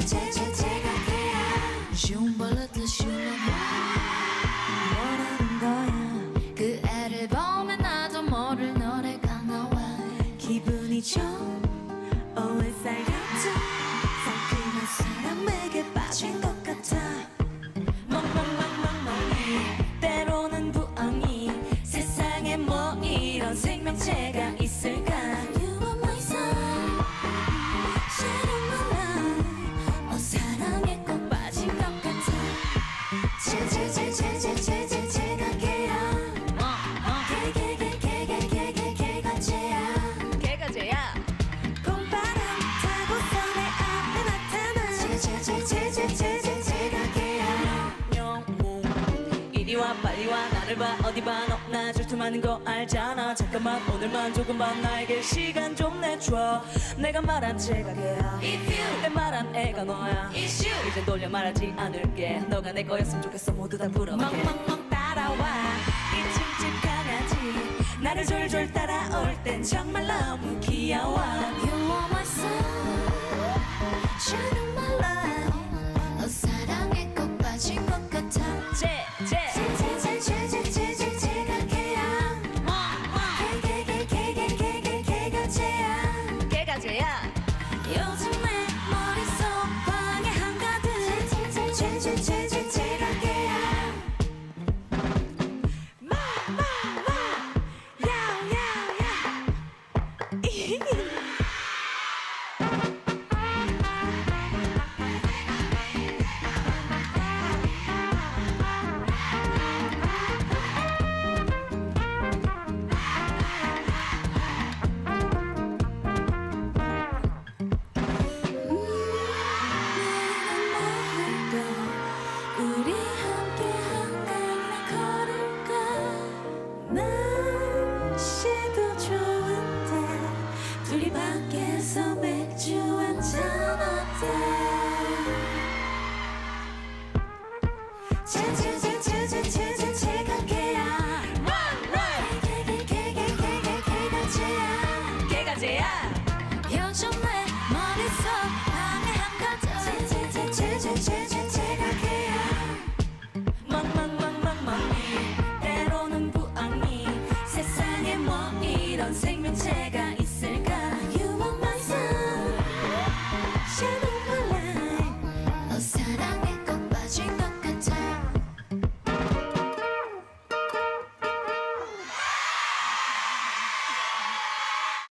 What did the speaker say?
touch, a. 이리 와 빨리 와 나를 봐. 어디 봐 너 나 질투많은 거 알잖아. 잠깐만 오늘만 조금만 나에게 시간 좀 내줘. 내가 말한 제가 걔야 내 말한 애가 너야. 이젠 돌려 말하지 않을게. 너가 내 거였으면 좋겠어. 모두 다 부러워 멍멍멍 따라와. 이 칙칙 강아지. 나를 졸졸 따라올 땐 정말 너무 귀여워. 생명체가